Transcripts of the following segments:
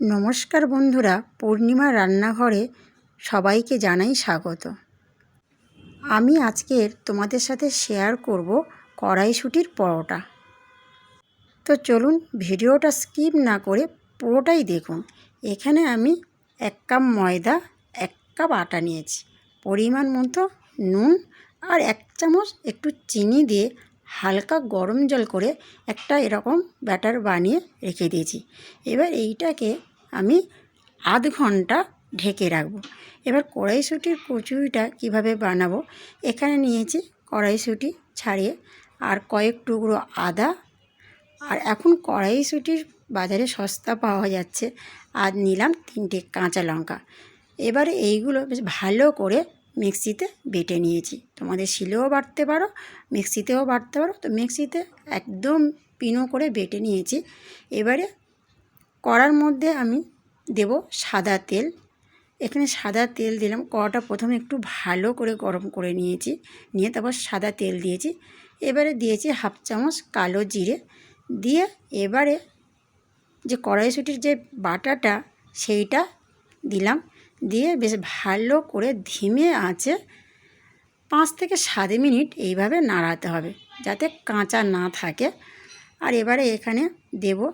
নমস্কার বন্ধুরা, পূর্ণিমা রান্নাঘরে সবাইকে জানাই স্বাগত। আমি আজকের তোমাদের সাথে শেয়ার করব কড়াইশুটির পরোটা। তো চলুন ভিডিওটা স্কিপ না করে পুরোটাই দেখুন। এখানে আমি এক কাপ ময়দা, এক কাপ আটা নিয়েছি। পরিমাণ মতো নুন আর এক চামচ একটু চিনি দিয়ে হালকা গরম জল করে একটা এরকম ব্যাটার বানিয়ে রেখে দিয়েছি। এবার এইটাকে আমি আধ ঘণ্টা ঢেকে রাখব। এবার কড়াইশুটির কচুরিটা কীভাবে বানাবো এখানে নিয়েছি কড়াইশুটি ছাড়িয়ে আর কয়েক টুকরো আদা। আর এখন কড়াইশুটির বাজারে সস্তা পাওয়া যাচ্ছে। আর নিলাম তিনটে কাঁচা লঙ্কা। এবারে এইগুলো বেশ ভালো করে মিক্সিতে বেটে নিয়েছি। তোমাদের শিলেও বাটতে পারো, মিক্সিতেও বাটতে পারো। তো মিক্সিতে একদম পিনো করে বেটে নিয়েছি। এবারে কড়ার মধ্যে আমি দেব সাদা তেল। এখানে সাদা তেল দিলাম। কড়াটা প্রথমে একটু ভালো করে গরম করে নিয়েছি। নিয়ে তারপর সাদা তেল দিয়েছি। এবারে দিয়েছি হাফ চামচ কালো জিরে। দিয়ে এবারে যে কড়াইশুটির যে বাটাটা, সেইটা দিলাম। দিয়ে বেশ ভালো করে ধিমে আঁচে পাঁচ থেকে সাত মিনিট এইভাবে নাড়াতে হবে যাতে কাঁচা না থাকে। আর এবারে এখানে দেব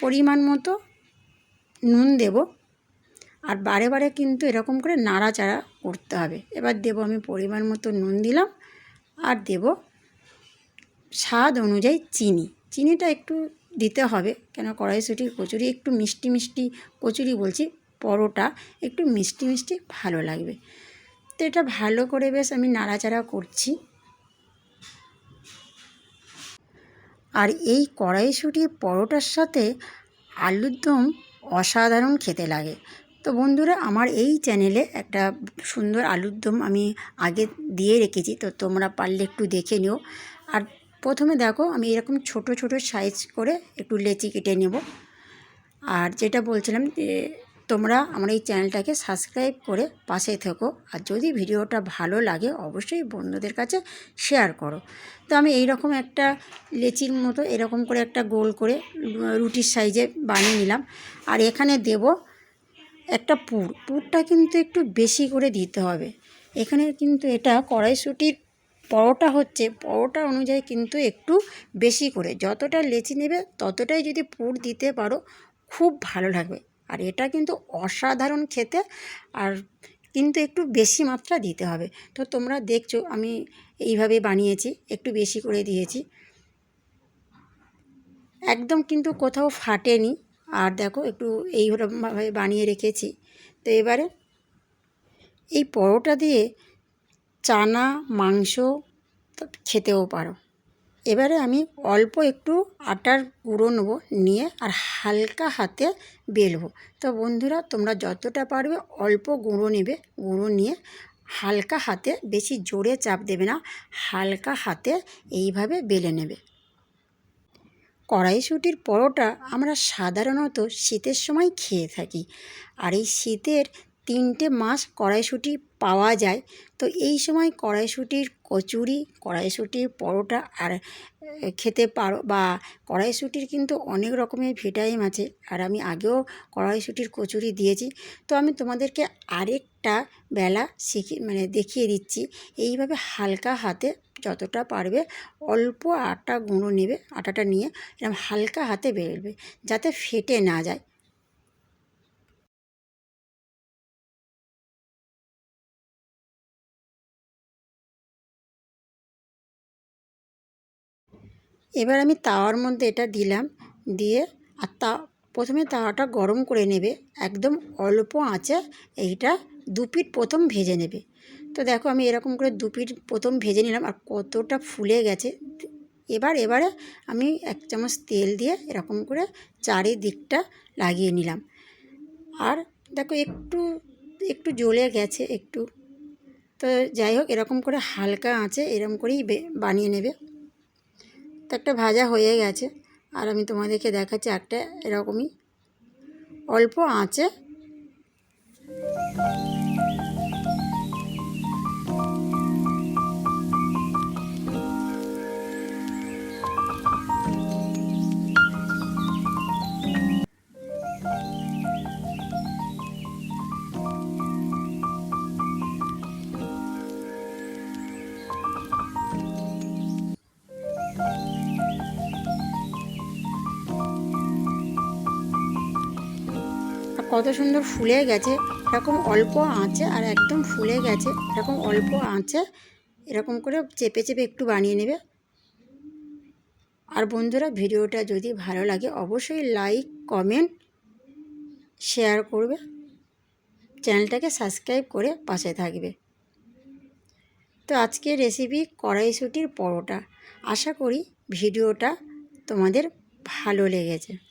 পরিমাণ মতো নুন দেব। আর বারে বারে কিন্তু এরকম করে নাড়াচাড়া করতে হবে। এবার দেব আমি পরিমাণ মতো নুন দিলাম আর দেব স্বাদ অনুযায়ী চিনি। চিনিটা একটু দিতে হবে কেন কড়াইশুটির কচুরি একটু মিষ্টি মিষ্টি কচুরি বলছি। পরোটা একটু মিষ্টি মিষ্টি ভালো লাগবে। তো এটা ভালো করে বেশ আমি নাড়াচাড়া করছি। আর এই কড়াইশুটির পরোটার সাথে আলুর দম অসাধারণ খেতে লাগে। তো বন্ধুরা, আমার এই চ্যানেলে একটা সুন্দর আলুর দম আমি আগে দিয়ে রেখেছি, তো তোমরা পারলে একটু দেখে নিও। আর প্রথমে দেখো, আমি এরকম ছোট ছোট সাইজ করে একটু লেচি কেটে নেব। আর যেটা বলছিলাম তোমরা আমার এই চ্যানেলটাকে সাবস্ক্রাইব করে পাশে থেকো। আর যদি ভিডিওটা ভালো লাগে, অবশ্যই বন্ধুদের কাছে শেয়ার করো। তো আমি এই রকম একটা লেচির মতো এরকম করে একটা গোল করে রুটির সাইজে বানিয়ে নিলাম। আর এখানে দেব একটা পুর। পুরটা কিন্তু একটু বেশি করে দিতে হবে। এখানে কিন্তু এটা কড়াইশুটির পরোটা হচ্ছে, পরোটা অনুযায়ী কিন্তু একটু বেশি করে। যতটা লেচি নেবে, ততটাই যদি পুর দিতে পারো, খুব ভালো লাগবে। আর এটা কিন্তু অসাধারণ খেতে আর কিন্তু একটু বেশি মাত্রা দিতে হবে। তো তোমরা দেখছ আমি এইভাবে বানিয়েছি, একটু বেশি করে দিয়েছি। একদম কিন্তু কোথাও ফাটেনি। আর দেখো একটু এইরকমভাবে বানিয়ে রেখেছি। তো এবারে এই পরোটা দিয়ে চানা, মাংস খেতেও পারো। এবারে আমি অল্প একটু আটার গুঁড়ো নেব, নিয়ে আর হালকা হাতে বেলবো। তো বন্ধুরা, তোমরা যতটা পারবে অল্প গুঁড়ো নেবে, গুঁড়ো নিয়ে হালকা হাতে, বেশি জোরে চাপ দেবে না, হালকা হাতে এইভাবে বেলে নেবে। কড়াইশুটির পরোটা আমরা সাধারণত শীতের সময় খেয়ে থাকি, আর এই শীতের তিনটে মাস কড়াইশুঁটি পাওয়া যায়। তো এই সময় কড়াইশুঁটির কচুরি, কড়াইশুঁটির পরোটা আর খেতে পারো বা কড়াইশুঁটির কিন্তু অনেক রকমের ভিটামিন আছে। আর আমি আগেও কড়াইশুঁটির কচুরি দিয়েছি। তো আমি তোমাদেরকে আরেকটা বেলা শিখে মানে দেখিয়ে দিচ্ছি। এইভাবে হালকা হাতে যতটা পারবে অল্প আটা গুঁড়ো নেবে, আটাটা নিয়ে এরকম হালকা হাতে বেরোবে যাতে ফেটে না যায়। এবার আমি তাওয়ার মধ্যে এটা দিলাম, দিয়ে আর তা, প্রথমে তাওয়াটা গরম করে নেবে, একদম অল্প আঁচে এইটা দু পিঠ প্রথম ভেজে নেবে। তো দেখো আমি এরকম করে দু পিঠ প্রথম ভেজে নিলাম আর কতটা ফুলে গেছে। এবার, এবারে আমি এক চামচ তেল দিয়ে এরকম করে চারিদিকটা লাগিয়ে নিলাম। আর দেখো একটু একটু জ্বলে গেছে একটু। তো যাই হোক, এরকম করে হালকা আঁচে এরকম করেই বানিয়ে নেবে। তো একটা ভাজা হয়ে গেছে। আর আমি তোমাদেরকে দেখাচ্ছি একটা এরকমই অল্প আঁচে কত সুন্দর ফুলে গেছে। এরকম অল্প আঁচে আর একদম ফুলে গেছে। এরকম অল্প আঁচে এরকম করে চেপে চেপে একটু বানিয়ে নেবে। আর বন্ধুরা, ভিডিওটা যদি ভালো লাগে, অবশ্যই লাইক, কমেন্ট, শেয়ার করবে। চ্যানেলটাকে সাবস্ক্রাইব করে পাশে থাকবে। তো আজকের রেসিপি কড়াইশুটির পরোটা। আশা করি ভিডিওটা তোমাদের ভালো লেগেছে।